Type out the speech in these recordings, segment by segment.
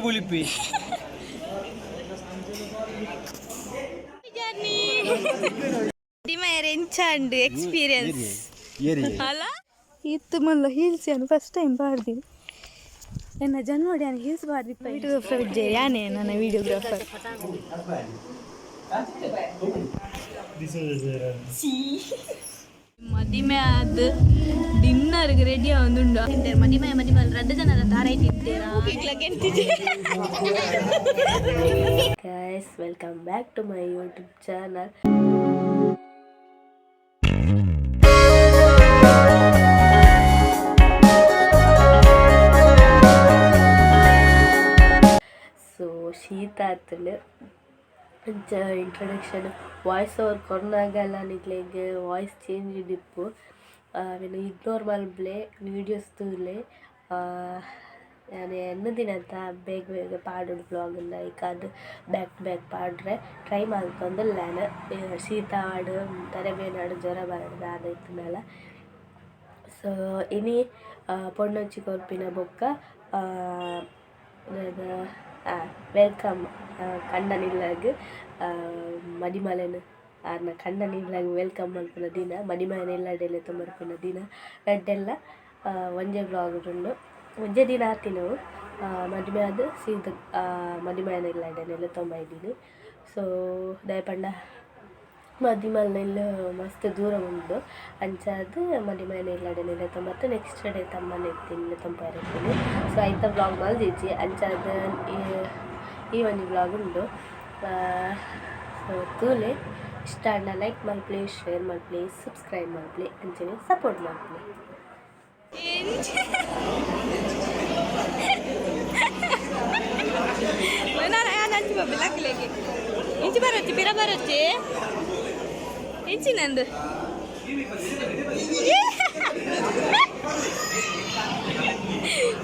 ಬುಲಿಪಿ ಮದಿಮೆ ಎಂಚಾಂಡ್ ಎಕ್ಸ್ಪೀರಿಯನ್ಸ್ ಅಲ್ಲ? ಇತ್ತು ಮಲ್ಲ ಹೀಲ್ಸ್ ಏನು ಫಸ್ಟ್ ಟೈಮ್ ಬಾರ್ದಿ ನನ್ನ ಜನ್ಮಡಿ ನಾನು ಹೀಲ್ಸ್ ಬಾರ್ದಿ ವಿಡಿಯೋಗ್ರಾಫರ್ ವಿಜಯ್ ಯಾನೇ ನನ್ನ ವಿಡಿಯೋಗ್ರಾಫರ್ ಮದಿಮೆ ಆದ ಡಿನ್ನರ್ ರೆಡಿ ಆಗುಂಡು ಮದಿಮೆ ಮದಿಮೆ ರಡ್ಡು ಜನರ ತಾರೈತಿದ್ದೇರಾ guys welcome back to my YouTube channel so ಶೀತ ಆತಲು ಅಂಚ ಇಂಟ್ರಡಕ್ಷನ್ ವಾಯ್ಸ್ ಓವರ್ ಕೊರ್ನಾಗಲ್ಲ ನಿಕ್ಲೆಗ್ ವಾಯ್ಸ್ ಚೇಂಜ್ ಇದ್ದಿಪ್ಪು ಆಮೇಲೆ ಇಗ್ನೋರ್ ಮಲ್ಬ್ಲೆ ವೀಡಿಯೋಸ್ ತೂಲೆ ನಾನು ದಿನ ಅಂತ ಬೇಗ ಬೇಗ ಪಾಡೋಡು ಇಲ್ಲ ಈಗ ಅದು ಬ್ಯಾಕ್ ಬ್ಯಾಕ್ ಪಾಡ್ರೆ ಟ್ರೈ ಮಾಡ್ಕೊಂಡು ನಾನು ಶೀತ ಆಡು ತಲೆಬೇನಾಡು ಜ್ವರ ಬರಡ್ದು ಮೇಲೆ ಸೊ ಇನಿ ಪೊಣ್ಣೊಚ್ಚಿ ಕೊರ್ಪಿನ ಬೊಕ್ಕ ವೆಲ್ಕಮ್ ಕಂಡನಿಲ್ಲಾಗ್ ಮಡಿಮಲೆನ್ ಆರ್ನ ಕಂಡನಿಲ್ಲಾಗ್ ವೆಲ್ಕಮ್ ಮಾಡ್ಕೊಂಡ ದಿನ ಮಡಿಮಲೆ ಡೆಲೆ ತೊಂಬರ್ಪಿನ ದಿನ. ರಡ್ಡೆಲ್ಲ ಒಂಜೆ ಬ್ಲಾಗ್ ಉಂಡು ಒಂಜೆ ದಿನ ಆತಿನವು ಮದುವೆ ಅದು ಸೀದ ಮಡಿಮಯನ ಇಲ್ಲಡೆಲ್ಲ ತೊಂಬೈದೀನಿ ಸೊ ದಯಪಂಡ ಮದಿಮಲ್ನೆಲ್ಲ ಮಸ್ತ್ ದೂರ ಉಂಡು. ಅಂಚಾದ್ ಮದಿಮಯನ ಇಲ್ಲಡೆನೆಲ್ಲ ತೊಂಬತ್ತು ನೆಕ್ಸ್ಟ್ ಡೇ ತಮ್ಮನ ಎತ್ತಿನ ತೊಂಪಾರಿರ್ತೀನಿ ಸೊ ಐತ ಬ್ಲಾಗ್ ಮಲ್ದಿಜ್ಜಿ ಅಂಚಾದ್ ಈ- ಒಂದು ಬ್ಲಾಗ್ ಉಂಡು. ಸೊ ತೂಲೆ ಇಷ್ಟ ಅಣ್ಣ ಲೈಕ್ ಮಲ್ಪ್ಲಿ ಶೇರ್ ಮಲ್ಪ್ಲಿ ಸಬ್ಸ್ಕ್ರೈಬ್ ಮಲ್ಪ್ಲಿ ಅಂಚನೆ ಸಪೋರ್ಟ್ ಮಲ್ಪ್ಲಿ ಇಂಚಿ ಬರಚ್ಚಿ, ಬಿರ ಬರಚ್ಚಿ. ಇಂಚಿ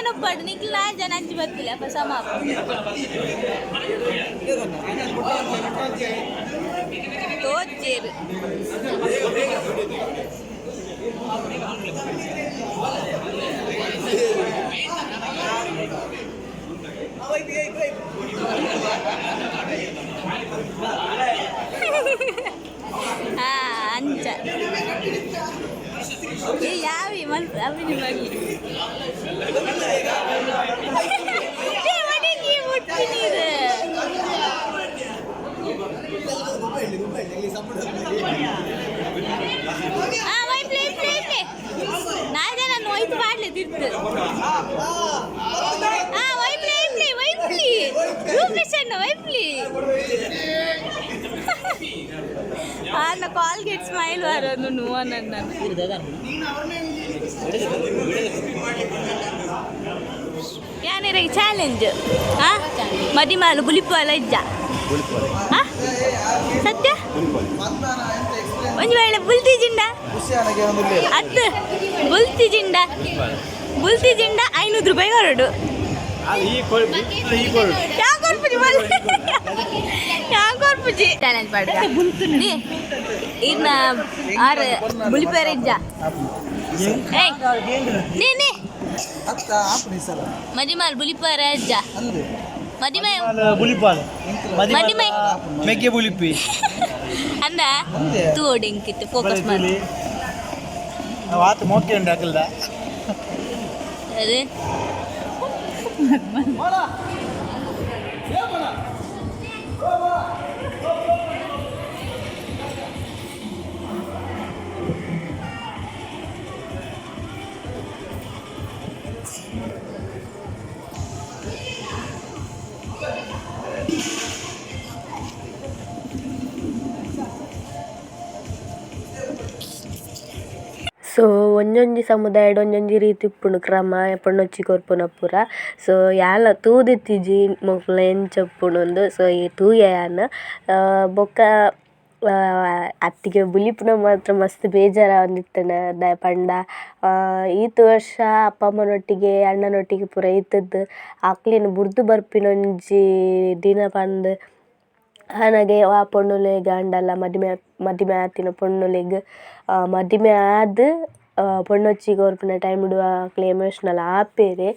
ಅಕ್ರಾಟಿ ಜನ ಒಬ್ಬಡು ನಿಕ್ಲ ಜನ ಅಂಚಿ ಬರ್ತಿಲ್ಲ ಅಪ್ಪ ಸಮ ತೋಚೇರು ಹಾ ಏ ಯಾವಿ ಮಲ್ಸ ಅವಿ ನಿಮಗೆ ನಾಳೆ ನಾನು ಒಯ್ದು ಮಾಡ್ಲಿದ್ದಿತ್ತು ರೂಪೇಶಣ್ಣ ವೈಫ್ಲಿ ಕಾಲ್ ಗೆಟ್ ಸ್ಮೈಲ್ ಬರೋದು ನೋವು ನನ್ನ ಯಾನಿರ ಚಾಲೆಂಜ್ ಹಾ ಮದಿಮಾಲು ಬುಲಿಪಾಲ ಇಜ್ಜ ಹಾ ಸತ್ಯ? ಒಂದು ವೇಳೆ ಬುಲ್ತಿ ಜಿಂಡ? ಹತ್ತು. ಬುಲ್ತಿ ಜಿಂಡ? ಬುಲ್ತಿ ಜಿಂಡ ಐನೂರು ರೂಪಾಯಿ ಹೊರಡು. ಯಾವ ಕೊರ್ಪುಜಿ ಯಾವ ಕೊರ್ಪುಜಿ ಚಾಲೆಂಜ್ ಮಾಡ್ದ. ನೀ ಇನ್ನ ಆರು ಬುಲಿಪೇರ ಇಜ್ಜ ಏಯ್ ನೀ ನೀ. ಮದಿಮಾಲ್ ಬುಲಿಪೇರ ಇಜ್ಜ ಮದಿಮೆ. ಬುಲಿಪಾಲ್ ಮದಿಮೈ. ಮೆಗ್ಗೆ ಬುಲಿಪಿ. ಅಂದ ತೂಡಿಂಕಿತ್ತು ಫೋಕಸ್ ಮಾಡಿ. ವಾತ್ ಮೋಕೆ ಉಂಡು ಹಾಕಲ್ದ? ಅದು. ಸೊ ಒಂಜೊಂಜಿ ಸಮುದಾಯಡ್ ಒಂಜೊಂಜಿ ರೀತಿ ಇಪ್ಪುಂಡು ಕ್ರಮ ಎಪ್ಪೊಂಡು ಒಂಚಿ ಕೊರ್ಪುನ ಪೂರ ಸೊ ಯಾಲ ತೂದಿತ್ತಿಜಿ ಮೊಕ್ಲೆನ್ ಚೆಪ್ಪುಂಡು ಉಂದು ಸೊ ಈ ತೂಯೆ ಯಾನ್ ಬೊಕ್ಕ ಅತ್ತಿಗೆ ಬುಲಿಪುನ ಮಾತ್ರ ಮಸ್ತ್ ಬೇಜಾರ ಆವೊಂದಿತ್ತಂಡ ದಾಯೆ ಪಂಡ. ಈತ್ ವರ್ಷ ಅಪ್ಪ ಅಮ್ಮನೊಟ್ಟಿಗೆ, ಅಣ್ಣನೊಟ್ಟಿಗೆ ಪೂರ ಇತ್ತುದು. ಅಕ್ಲೆನ್ ಬುರ್ದು ಬರ್ಪಿನೊಂಜಿ ದಿನ ಪಂದ್. ಆನಗೆ ಆ ಪೊಣ್ಣುಲೆಗ್ ಆಂಡಲ ಮದಿಮೆ ಮದಿಮೆ ಆತಿನ ಪೊಣ್ಣುಲೆಗ್ ಮದಿಮೆ ಆದ್ ಆ, ಪೊಣ್ಣೊಚ್ಚಿಗೆ ಟೈಮ್ ಡು ಅಕ್ಲೆ ಎಮೋಷ್ನಲ್ ಆಪೇರೆ.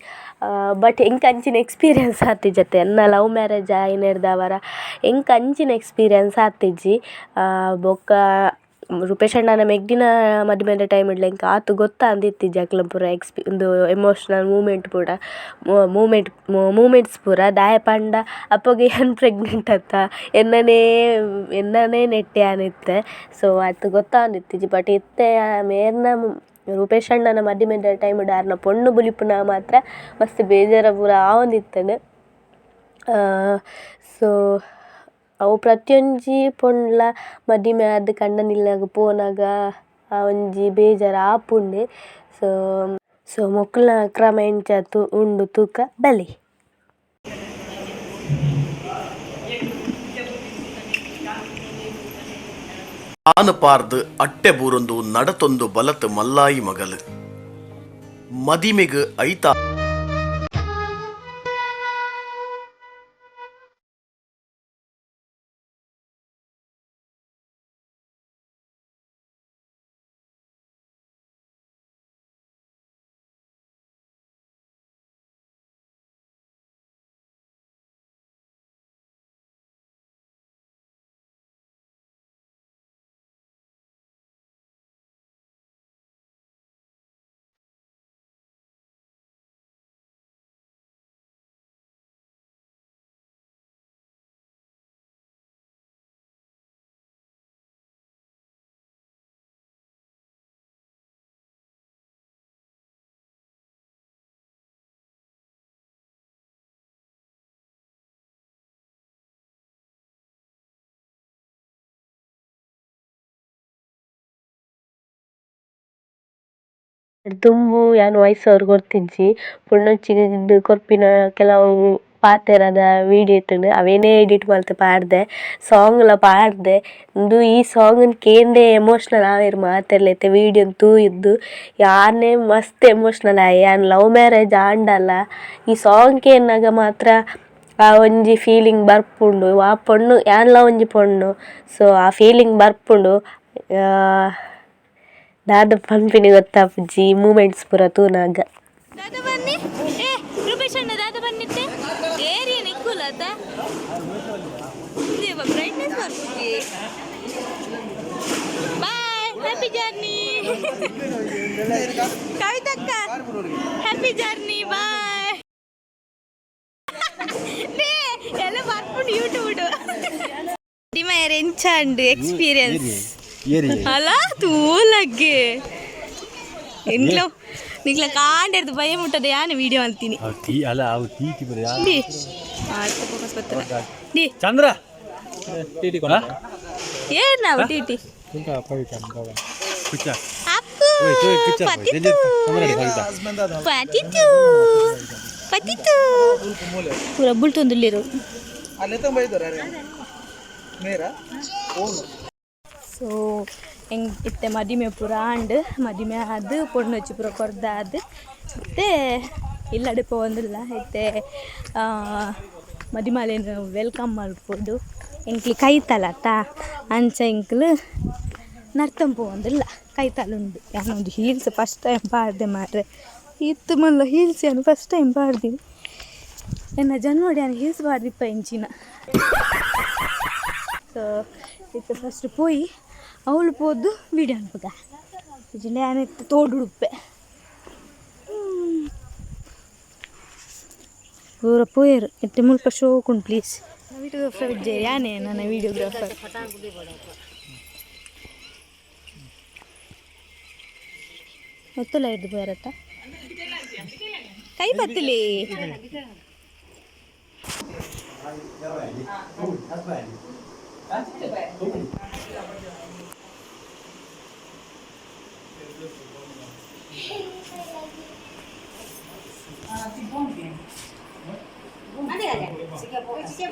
ಬಟ್ ಎಂಕ್ ಅಂಚಿನ ಎಕ್ಸ್ಪೀರಿಯನ್ಸ್ ಆತಿಜತೆ ಎನ್ನ ಲವ್ ಮ್ಯಾರೇಜ್ ಆಯ್ನೆರ್ದವರ ಎಂಕ್ ಅಂಚಿನ ಎಕ್ಸ್ಪೀರಿಯನ್ಸ್ ಆತಿಜ್ಜಿ? ಬೊಕ್ಕ ರೂಪೇಶ್ ಅಣ್ಣನ ಮೆಗ್ದಿನ ಟೈಮ್ ಎಂಕ್ ಆತು ಗೊತ್ತಾ ಅಂದಿತ್ತು ಪೂರ ಎಕ್ಸ್ಪಿ ಉಂದು ಎಮೋಷ್ನಲ್ ಮೂಮೆಂಟ್ ಪೂರ. ಮೂಮೆಂಟ್ ಮೂಮೆಂಟ್ಸ್ ಪೂರ. ದಾಯೆ ಪಂಡ ಅಪ್ಪಗೆ ಏನ್ ಪ್ರೆಗ್ನೆಂಟ್ ಅತ್ತ ಎನ್ನನೇ ಎನ್ನನೇ ನೆಟ್ಟೆ ಆನಿತ್ತೆ ಸೊ ಆಯ್ತು ಗೊತ್ತಾಂದಿತ್ತಿಜ್ಜಿ ಬಟ್ ಇತ್ತೆ, ಮೇರ್ನ ರೂಪೇಶ್ ಅಣ್ಣನ ಟೈಮ್ ಆರ್ನ ಪೊಣ್ಣು ಬುಲಿಪುನ ಮಾತ್ರ ಮಸ್ತ್ ಬೇಜಾರ ಪೂರ ಆವೊಂದಿತ್ತಂಡು ಸೊ ಅವು ಪ್ರತಿಯೊಂಜಿ ಪೊಣ್ಲ ಮದಿಮೆ ಆದ್ ಕಂಡನಿಲ್ಲಗ್ ಪೋನಾಗ ಒಂಜಿ ಬೇಜಾರ್ ಆಪುಂಡು ಸೊ ಸೊ ಮೊಕ್ಲನ ಕ್ರಮ ಎಂಚ ಉಂಡು ತೂಕ ಬಲಿ. ಆನಪಾರ್ದು ಅಟ್ಟೆ ಬೂರೊಂದು ನಡತೊಂದು ಬಲತ್ ಮಲ್ಲಾಯಿ ಮಗಲು. ಮದಿಮೆಗ್ ಐತ ತುಂಬು ಯಾನ್ ವಾಯ್ಸ್ ಗೊತ್ತಿಜ್ಜಿ ಇದ್ದ್ ಕೊರ್ಪಿನ ಕೆಲವು ಪಾತೆರದ ವೀಡಿಯೊ ಇತ್ತುಂಡು ಅವೇನೇ ಎಡಿಟ್ ಮಲ್ತ್ ಪಾಡ್ದೆ ಸಾಂಗ್ ಲ ಪಾಡ್ದೆ ಉಂದು ಈ ಸಾಂಗ್ ಕೇಂದೆ ಎಮೋಷನಲ್ ಆವೆರ್ ಮಾತೆರ್ಲೈತೆ ವೀಡಿಯೋನ್ ತೂಯಿದ್ದು ಯಾನೆ ಮಸ್ತ್ ಎಮೋಷನಲ್ ಆಯೆ, ಯಾನ್ ಲವ್ ಮ್ಯಾರೇಜ್ ಆಂಡಲ ಈ ಸಾಂಗ್ ಕೇನ್ನಾಗ ಮಾತ್ರ ಆ ಒಂಜಿ ಫೀಲಿಂಗ್ ಬರ್ಪುಂಡು, ಆ ಪೊಣ್ಣು ಯಾನ್ಲ ಒಂಜಿ ಪೊಣ್ಣು ಸೊ ಆ ಫೀಲಿಂಗ್ ಬರ್ಪುಂಡು ಆ, ದಾದ ಗೊತ್ತಾ ಗೊತ್ತಾಪುಜ್ಜಿ ಮೂಮೆಂಟ್ಸ್ ಪುರ ತೂನಾಗ. ದಾದ ಬನ್ನಿ ಏ ರೂಪೇಶ್ ಅಣ್ಣ ದಾದ ಬನ್ನಿತ್ತೆ ಏರಿಯ ನಿಕ್ಕುಲತ ದೇವ ಬ್ರೈಟ್ನೆಸ್ ಬರ್ತಿದ್ದಿ ಬಾಯ್ ಹ್ಯಾಪಿ ಜರ್ನಿ ಕವಿತಕ್ಕ ಹ್ಯಾಪಿ ಜರ್ನಿ ಬಾಯ್ ಎಲ್ಲ ಯೂಟ್ಯೂಬ್ ಡಿಮ ಎಕ್ಸ್ಪೀರಿಯನ್ಸ್ అలా తూలగ్గే ఇంట్లో నీకు కాంటేది భయం ఉంటుంది అని వీడియో అని తిని అలా చంద్ర ఏడ్నావు టీటీ రబ్బులు తొందరలేరు ಏನ್ ಸೊ ಹೆಂಗ್ ಇತ್ತೆ ಮದಿಮೆ ಪೂರ ಆಂಡ್ ಮದಿಮೆ ಆದ್ ಪೊಣ್ಣು ಹಚ್ಚಿ ಪೂರ ಕೊರ್ದ ಆದ್ ಮತ್ತೆ ಇಲ್ಲಡೆ ಪೋವಂದಿಲ್ಲ ಇತ್ತೆ ಮದಿಮಾಲೇನು ವೆಲ್ಕಮ್ ಮಾಡ್ಬೋದು ಎಂಕ್ಲಿ ಕೈತಲತ್ತ ಅಂಚ ಎಂಕ್ಲು ನರ್ತಂ ಪೋವಂದಿಲ್ಲ ಕೈತಲುಂಡು ಯಾನೊಂದು ಹೀಲ್ಸ್ ಫಸ್ಟ್ ಟೈಮ್ ಪಾಡ್ದೆ ಮಾರ್ರೆ ಇತ್ತು ಮಲ್ಲ ಹೀಲ್ಸ್ ಏನು ಫಸ್ಟ್ ಟೈಮ್ ಪಾಡ್ದಿನಿ ಎನ್ನ ಜನ್ಮಡಿ ನಾನು ಹೀಲ್ಸ್ ಪಾಡ್ದಿಪ್ಪ ಇಂಚಿನ ಸೊ ಇತ್ತು ಫಸ್ಟ್ ಪೋಯಿ ಅವಳು ಪೋದು ವಿಡಿಯೋ ಅನ್ಪಗ. ತೋಡು ತೋಡುಡುಪ್ಪೆ. ಪೂರ ಪೋಯರು ಎತ್ತೆ ಮುಲ್ಪ ಶೋಕುಂಡು ಪ್ಲೀಸ್ ವಿಡಿಯೋಗ್ರಾಫರ್ ಇದ್ದೆ ಯಾನೇ ನನ್ನ ವಿಡಿಯೋಗ್ರಾಫರ್ ಮೊತ್ತಲ ಹಿಡ್ದು ಪೋಯರತ್ತ ಕೈ ಬತ್ತಲಿ.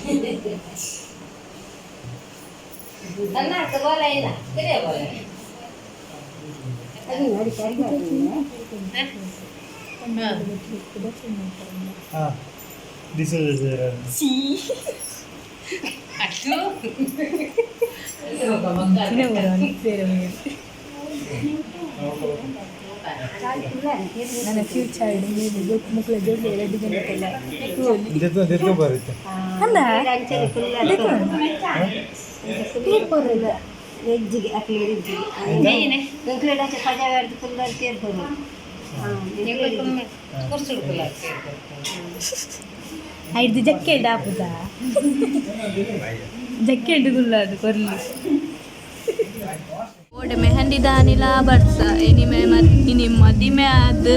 ಫುಲ್ಲಿ ಫುಲ್ಲಿ ಆಂಡತ್ತ ಅಲ್ಲಿ ಇದು This is uh, ನನ್ನ ಫ್ಯೂಚರ್ ಮಕ್ಕಳ ಜೋಡಿ ರೆಡಿ ಬಂದಿಲ್ಲ Dito dito ಬರುತ್ತೆ ಅಂದ ವೆಜ್ಜಿಗೆ ಅಕ್ಲಿ ವೆಜ್ಜಿಗೆ ಇಂಕ್ಲೂಡ್ ಆಚೆ ಪಜಾ ಬೇಡ್ದು ಫುಲ್ ತೀರ್ಬೋದು ಐದು ಜಕ್ಕೆಡ್ ಆಪುದ ಜಕ್ಕೆಡ್ ಗುಲ್ಲಾದು ಕೊರ್ಲಿ ಓಡೆ ಮೆಹಂದಿ ದಾನಿಲ ಬರ್ಸ ಇನಿಮೆ ಇನಿ ಮದಿಮೆ ಆದ್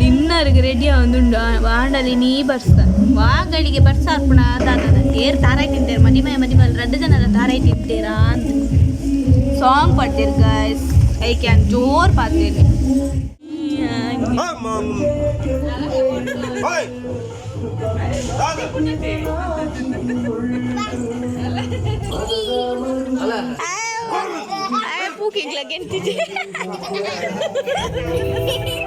ಡಿನ್ನರ್ಗೆ ರೆಡಿ ಆವೊಂದುಂಡು ವಾಂಡಲಿ ನೀ ಬರ್ಸ ವಾಗಳಿಗೆ ಬರ್ಸ ಅರ್ಪಣ ಆದಾದ ಏರ್ ತಾರಾಯ್ ತಿಂತೇರು ಮದಿಮೆ ಮದಿಮಲ್ ರಡ್ಡು ಜನದ ತಾರಾಯ್ ತಿಂತೇರಾ ಅಂತ ಸಾಂಗ್ ಪಡ್ತೇರು ಗಾಯ್ಸ್ ಐ ಕ್ಯಾನ್ ಜೋರ್ puking lagyan ti